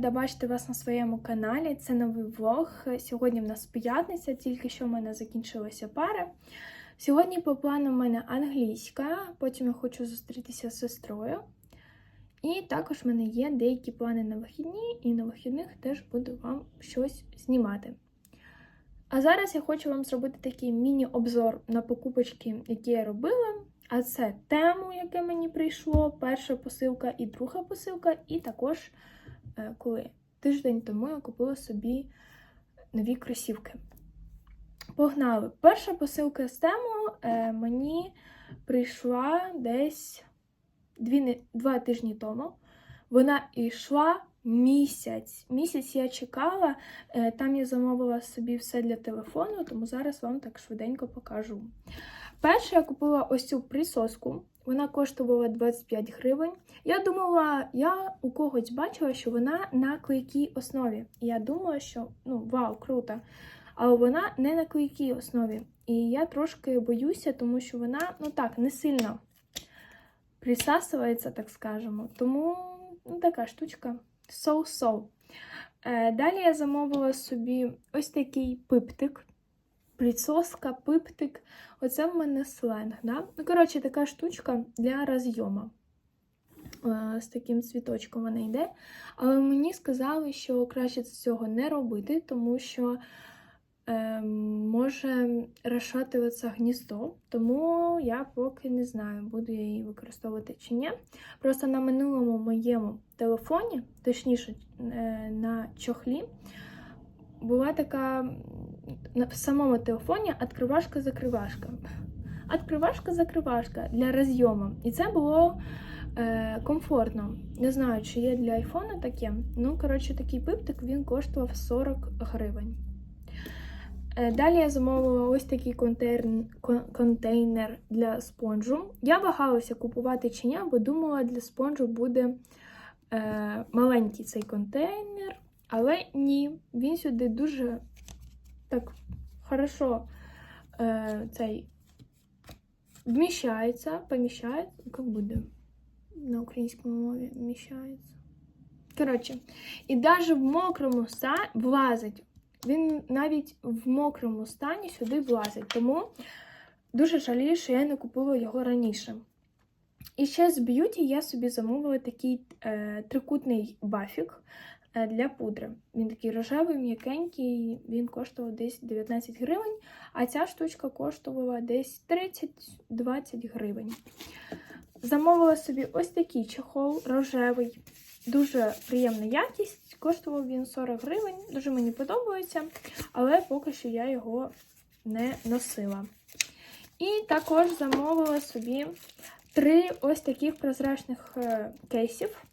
рада бачити вас на своєму каналі. Це новий влог. Сьогодні в нас п'ятниця, тільки що в мене закінчилася пара. Сьогодні по плану в мене англійська, потім я хочу зустрітися з сестрою. І також в мене є деякі плани на вихідні, і на вихідних теж буду вам щось знімати. А зараз я хочу вам зробити такий міні-обзор на покупочки, які я робила. А це тему, яке мені прийшло, перша посилка і друга посилка, і також коли тиждень тому я купила собі нові кросівки. Погнали! Перша посилка з тему е, мені прийшла десь дві, два тижні тому. Вона йшла місяць. Місяць я чекала, е, там я замовила собі все для телефону, тому зараз вам так швиденько покажу. Перше я купила ось цю присоску. Вона коштувала 25 гривень. Я думала, я у когось бачила, що вона на клейкій основі. І я думала, що ну вау, круто. Але вона не на клейкій основі. І я трошки боюся, тому що вона, ну так, не сильно присасується, так скажемо. Тому ну, така штучка. So-so. Е, далі я замовила собі ось такий пиптик. Присоска, пиптик. Оце в мене сленг. Да? Ну, коротше, така штучка для розйому. Е, З таким цвіточком вона йде. Але мені сказали, що краще цього не робити, тому що е, може розшатуватися гніздо. Тому я поки не знаю, буду я її використовувати чи ні. Просто на минулому моєму телефоні, точніше, е, на чохлі, була така в самому телефоні відкривашка-закривашка. Відкривашка-закривашка для розйому. І це було е, комфортно. Не знаю, чи є для айфона таке. Ну, коротше, такий пиптик він коштував 40 гривень. Е, Далі я замовила ось такий контейнер, контейнер для спонжу. Я вагалася купувати чи ні, бо думала, для спонжу буде е, маленький цей контейнер. Але ні, він сюди дуже так хорошо е, цей вміщається, поміщається. Як буде на українській мові вміщається. Коротше, і навіть в мокрому стані влазить. Він навіть в мокрому стані сюди влазить. Тому дуже жалію, що я не купила його раніше. І ще з б'юті я собі замовила такий е, трикутний бафік для пудри. Він такий рожевий, м'якенький, він коштував десь 19 гривень, а ця штучка коштувала десь 30-20 гривень. Замовила собі ось такий чехол рожевий, дуже приємна якість. Коштував він 40 гривень, дуже мені подобається, але поки що я його не носила. І також замовила собі три ось таких прозрачних е, кейсів.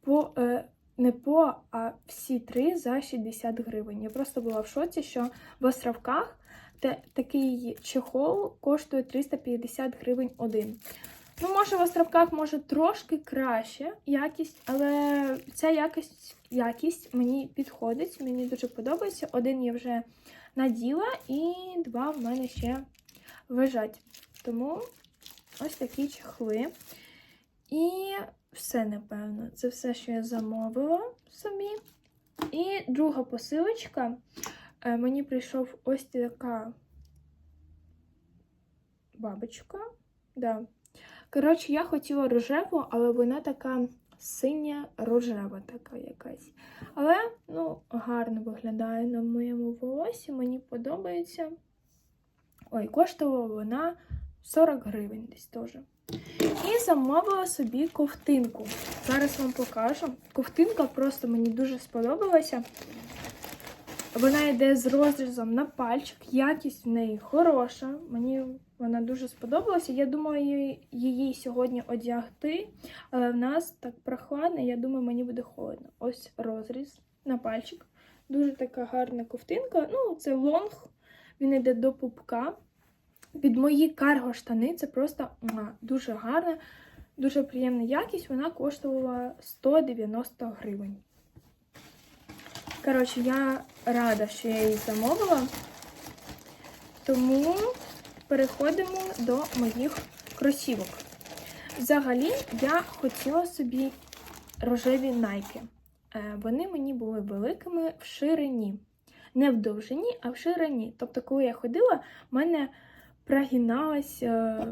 По, е, не по, а всі три за 60 гривень. Я просто була в шоці, що в островках те, такий чехол коштує 350 гривень один. Ну, може, в островках може трошки краще якість, але ця якість, якість мені підходить, мені дуже подобається. Один я вже наділа, і два в мене ще лежать. Тому ось такі чехли. І все, напевно. Це все, що я замовила собі. І друга посилочка. Е, Мені прийшов ось така бабочка. Да. Коротше, я хотіла рожеву, але вона така синя рожева така якась. Але, ну, гарно виглядає на моєму волосі, мені подобається. Ой, коштувала вона 40 гривень десь теж. І замовила собі ковтинку. Зараз вам покажу. Ковтинка просто мені дуже сподобалася. Вона йде з розрізом на пальчик, якість в неї хороша. Мені вона дуже сподобалася. Я думаю її, сьогодні одягти, але в нас так прохладно, я думаю, мені буде холодно. Ось розріз на пальчик. Дуже така гарна ковтинка. Ну, це лонг, він йде до пупка. Під мої карго штани це просто дуже гарна, дуже приємна якість. Вона коштувала 190 гривень. Коротше, я рада, що я її замовила. Тому переходимо до моїх кросівок. Взагалі, я хотіла собі рожеві найки. Е, Вони мені були великими в ширині. Не в довжині, а в ширині. Тобто, коли я ходила, в мене прогиналась, е,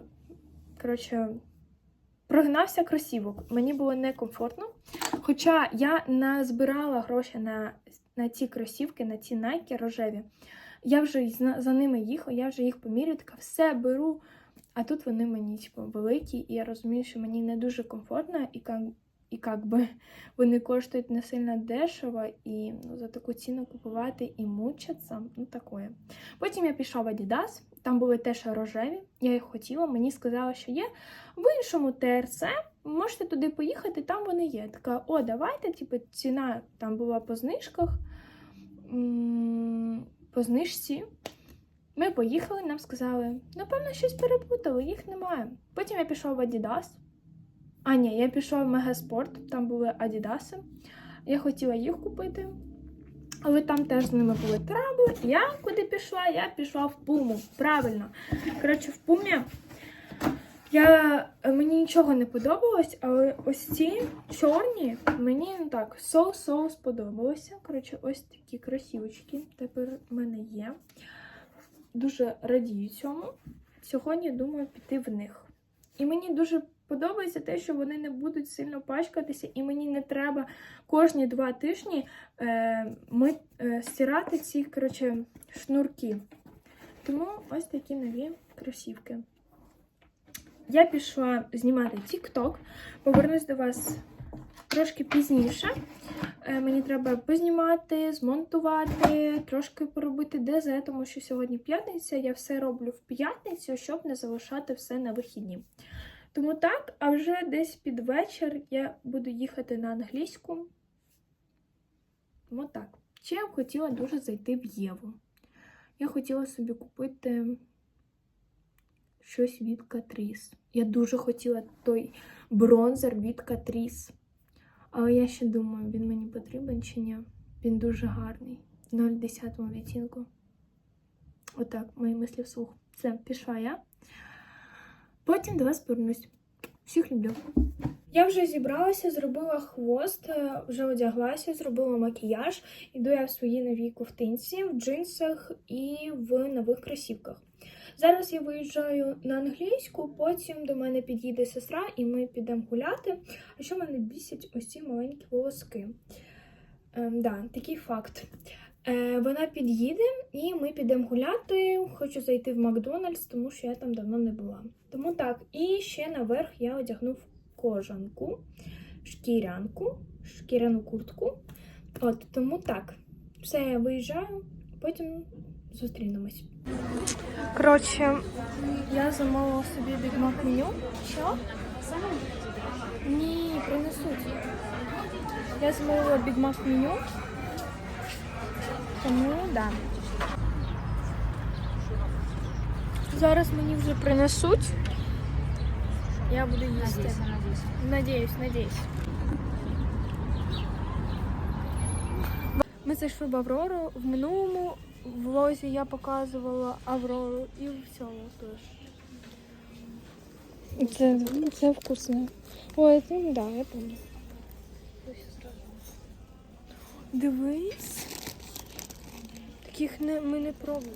коротше, прогинався кросівок. Мені було некомфортно. Хоча я назбирала гроші на, на ці кросівки, на ці найки рожеві. Я вже за ними їхала, я вже їх поміряю, така все беру. А тут вони мені типу, великі, і я розумію, що мені не дуже комфортно, і і как би вони коштують не сильно дешево, і ну, за таку ціну купувати і мучаться, ну такое. Потім я пішла в Adidas, там були теж рожеві, я їх хотіла, мені сказали, що є в іншому ТРЦ, можете туди поїхати, там вони є. Така, о, давайте, типу, ціна там була по знижках, по знижці. Ми поїхали, нам сказали, напевно, щось перепутали, їх немає. Потім я пішла в Adidas. А, ні, я пішла в Мегаспорт, там були Адідаси. Я хотіла їх купити. Але там теж з ними були трабли. Я куди пішла? Я пішла в Пуму. Правильно. Коротше, в Пумі я, мені нічого не подобалось, але ось ці чорні мені ну так соус-соус сподобалося. Коротше, ось такі красивочки тепер в мене є. Дуже радію цьому. Сьогодні думаю піти в них. І мені дуже подобається те, що вони не будуть сильно пачкатися, і мені не треба кожні два тижні е, ми, е, стирати ці коротше, шнурки. Тому ось такі нові кросівки. Я пішла знімати TikTok. Повернусь до вас трошки пізніше. Е, Мені треба познімати, змонтувати, трошки поробити ДЗ, тому що сьогодні п'ятниця. Я все роблю в п'ятницю, щоб не залишати все на вихідні. Тому так, а вже десь під вечір я буду їхати на англійську. Тому так. Ще я хотіла дуже зайти в Єву. Я хотіла собі купити щось від Catrice. Я дуже хотіла той бронзер від Catrice. Але я ще думаю, він мені потрібен чи ні. Він дуже гарний. В 0,10 відтінку. Отак, мої мислі вслух. Все, пішла я. Потім до вас повернусь. Всіх люблю. Я вже зібралася, зробила хвост, е, вже одяглася, зробила макіяж. Іду я в своїй новій ковтинці, в джинсах і в нових кросівках. Зараз я виїжджаю на англійську, потім до мене підійде сестра, і ми підемо гуляти. А що мене бісять ось ці маленькі волоски? Ем, да, такий факт. Е, вона під'їде і ми підемо гуляти. Хочу зайти в Макдональдс, тому що я там давно не була. Тому так, і ще наверх я одягнув кожанку, шкірянку, шкіряну куртку. От тому так. Все, я виїжджаю, потім зустрінемось. Коротше, я замовила собі Mac меню. Що? Ні, принесуть. Я замовила Mac меню. Тому да. Зараз мені вже принесуть. Я буду їсти. Надіюсь, надіюсь. Ми зайшли в Аврору. В минулому влозі я показувала Аврору і в цьому теж. Це, це вкусно. Ой, ну да, я пам'ятаю. Дивись. Таких не, ми не пробували.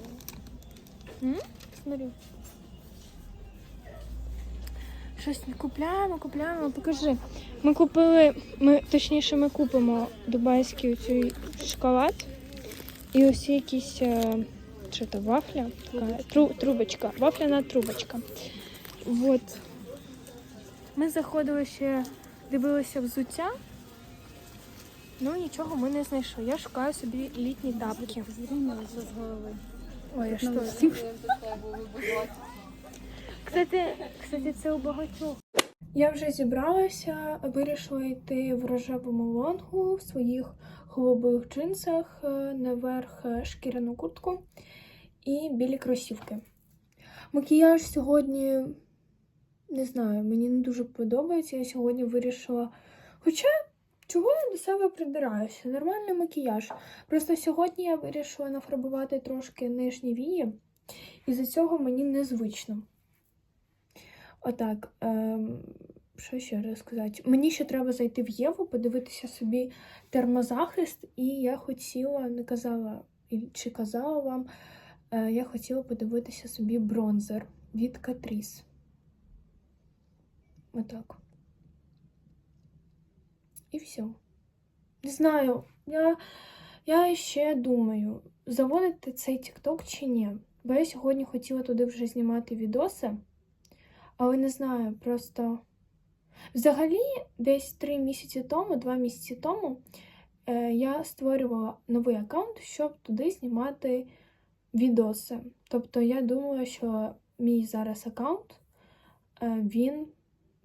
М? Смотри. Щось не купляємо, купляємо. Покажи. Ми купили, ми, точніше, ми купимо дубайський оцей шоколад. І ось якісь е, що то, вафля, така, тру, трубочка, вафляна трубочка. Вот. Ми заходили ще, дивилися взуття. Ну нічого ми не знайшли. Я шукаю собі літні тапки. Ой, а що це? Кстати, кстати, це у багатьох. Я вже зібралася, вирішила йти в рожевому лонгу в своїх голубих джинсах, е, наверх е, шкіряну куртку і білі кросівки. Макіяж сьогодні не знаю, мені не дуже подобається. Я сьогодні вирішила. Хоча чого я до себе придираюся? Нормальний макіяж. Просто сьогодні я вирішила нафарбувати трошки нижні вії, і за цього мені незвично. Отак. Ем, що ще розказати? Мені ще треба зайти в Єву, подивитися собі термозахист, і я хотіла, не казала чи казала вам, е, я хотіла подивитися собі бронзер від Catrice. Отак. І все. Не знаю, я, я ще думаю, заводити цей TikTok чи ні. Бо я сьогодні хотіла туди вже знімати відоси, але не знаю, просто. Взагалі, десь три місяці тому, два місяці тому, е, я створювала новий аккаунт, щоб туди знімати відоси. Тобто я думала, що мій зараз аккаунт, е, він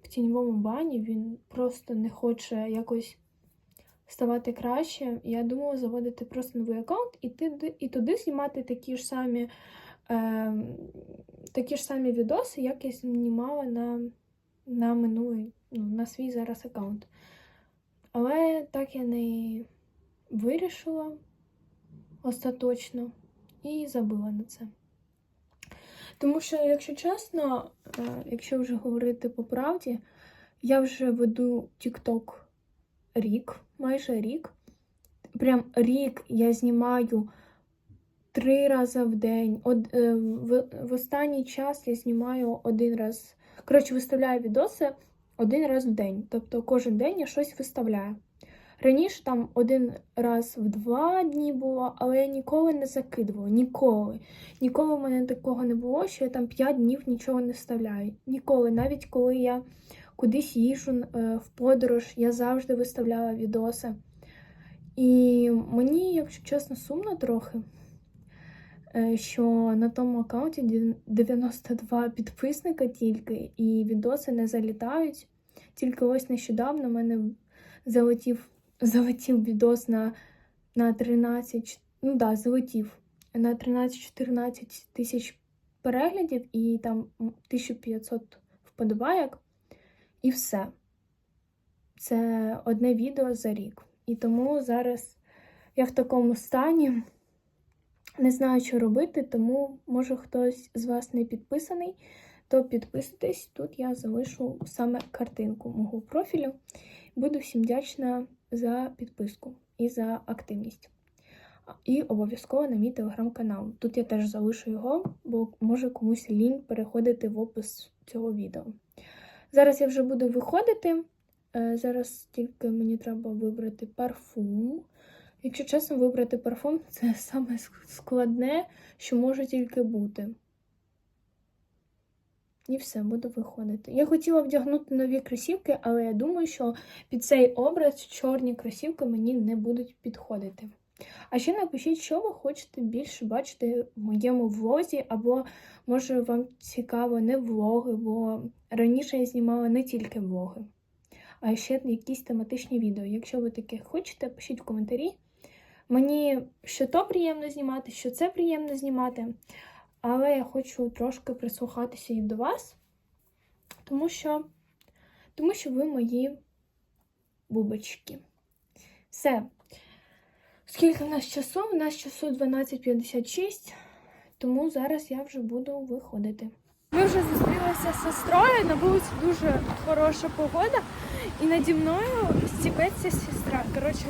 в тіньовому бані, він просто не хоче якось ставати краще. Я думала заводити просто новий аккаунт і, туди, і туди знімати такі ж самі. Е, такі ж самі відоси, як я знімала на, на минулий, ну, на свій зараз аккаунт. Але так я не вирішила остаточно і забила на це. Тому що, якщо чесно, е, якщо вже говорити по правді, я вже веду TikTok рік, майже рік. Прям рік я знімаю три рази в день. Од, е, в, в останній час я знімаю один раз. Коротше, виставляю відоси один раз в день. Тобто кожен день я щось виставляю. Раніше там один раз в два дні було, але я ніколи не закидувала. Ніколи. Ніколи в мене такого не було, що я там п'ять днів нічого не вставляю. Ніколи. Навіть коли я кудись їжу е, в подорож, я завжди виставляла відоси. І мені, якщо чесно, сумно трохи, е, що на тому аккаунті дев- 92 підписника тільки, і відоси не залітають. Тільки ось нещодавно в мене залетів, залетів відос на, на 13, ну да, залетів на 13-14 тисяч переглядів і там 1500 вподобайок. І все. Це одне відео за рік. І тому зараз я в такому стані. Не знаю, що робити, тому може хтось з вас не підписаний, то підписуйтесь. Тут я залишу саме картинку мого профілю. Буду всім вдячна за підписку і за активність. І обов'язково на мій телеграм-канал. Тут я теж залишу його, бо може комусь лінь переходити в опис цього відео. Зараз я вже буду виходити. Е, Зараз тільки мені треба вибрати парфум. Якщо чесно, вибрати парфум це саме складне, що може тільки бути. І все, буду виходити. Я хотіла вдягнути нові кросівки, але я думаю, що під цей образ чорні кросівки мені не будуть підходити. А ще напишіть, що ви хочете більше бачити в моєму влозі, або може вам цікаво не влоги, бо раніше я знімала не тільки влоги, а ще якісь тематичні відео. Якщо ви таке хочете, пишіть в коментарі. Мені що то приємно знімати, що це приємно знімати. Але я хочу трошки прислухатися і до вас, тому що, тому що ви мої бубочки. Все. Скільки в нас часу? У нас часу 12.56, тому зараз я вже буду виходити. Ми вже зустрілися з сестрою, на вулиці дуже хороша погода, і наді мною стібеться сестра. Коротше,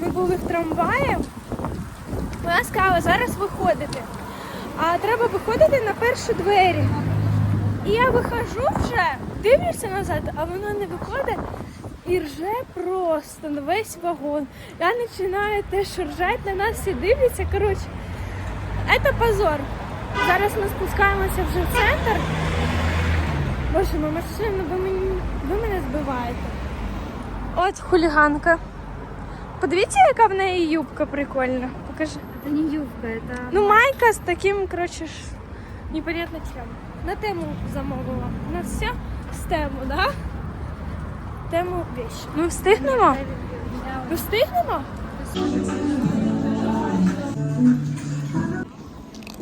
ми були в трамваї. Вона сказала, зараз виходити. А треба виходити на перші двері. І я виходжу вже, дивлюся назад, а вона не виходить і рже просто на весь вагон. Я починаю теж ржати, на нас всі дивляться. Коротше, це позор. Зараз ми спускаємося вже в центр. Боже, мама, машина, ви, мені, ви мене збиваєте. От хуліганка. Подивіться, яка в неї юбка прикольна. Покажи. Это не юбка, это... Ну, майка з таким, коротше, ж, непонятно чим. На тему замовила. У нас все з тему, да? Тему вещи. Ми встигнемо? Ми встигнемо?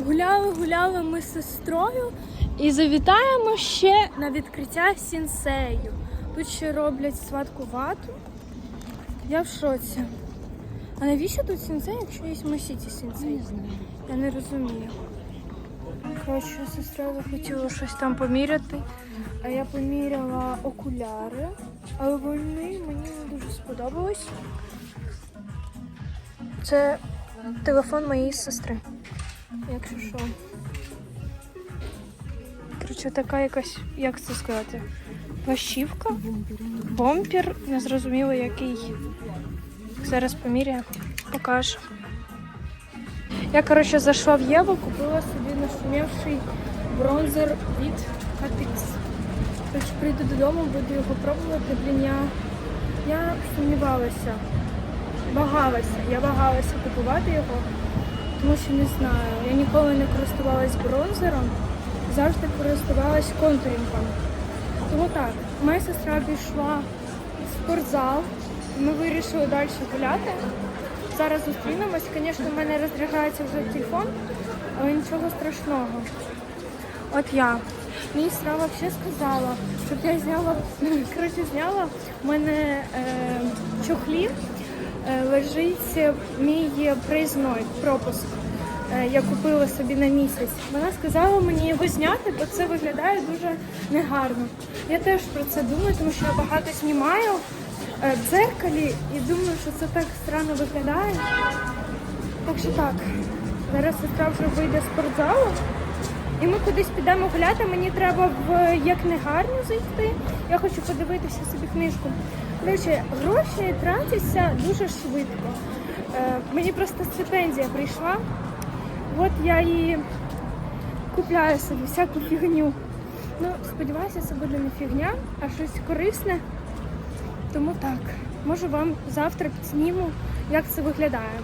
Гуляли, гуляли ми з сестрою і завітаємо ще на відкриття сінсею. Тут ще роблять сладку вату. Я в шоці. А навіщо тут сінсей, якщо є мосіті? Не знаю. Я не розумію. Коротше, сестра захотіла щось там поміряти, а я поміряла окуляри, але вони мені не дуже сподобались. Це телефон моєї сестри. Якщо що. Коротше, така якась, як це сказати, плащівка, бомпер, не зрозуміло який. Зараз поміряю, покажу. Я, коротше, зайшла в Єву, купила собі нашумівший бронзер від Catrix. Коротше, прийду додому, буду його пробувати. Блін, я, я сумнівалася, вагалася. Я вагалася купувати його, тому що не знаю. Я ніколи не користувалась бронзером, завжди користувалась контурінгом. Тому так, моя сестра пішла в спортзал, ми вирішили далі гуляти. Зараз зустрінемось. Звісно, в мене розряджається вже телефон, але нічого страшного. От я. Мені сестра взагалі сказала, щоб я зняла, коротше, зняла. У мене е, чохлі е, лежить мій проїзной пропуск. Е, я купила собі на місяць. Вона сказала мені його зняти, бо це виглядає дуже негарно. Я теж про це думаю, тому що я багато знімаю в дзеркалі і думаю, що це так странно виглядає. Так що так, зараз сестра вже вийде з спортзалу. І ми кудись підемо гуляти. Мені треба в як негарно зайти. Я хочу подивитися собі книжку. Коротше, гроші тратяться дуже швидко. Е, мені просто стипендія прийшла. От я і купляю собі всяку фігню. Ну, сподіваюся, це буде не фігня, а щось корисне. Тому так, може вам завтра підсніму, як це виглядає.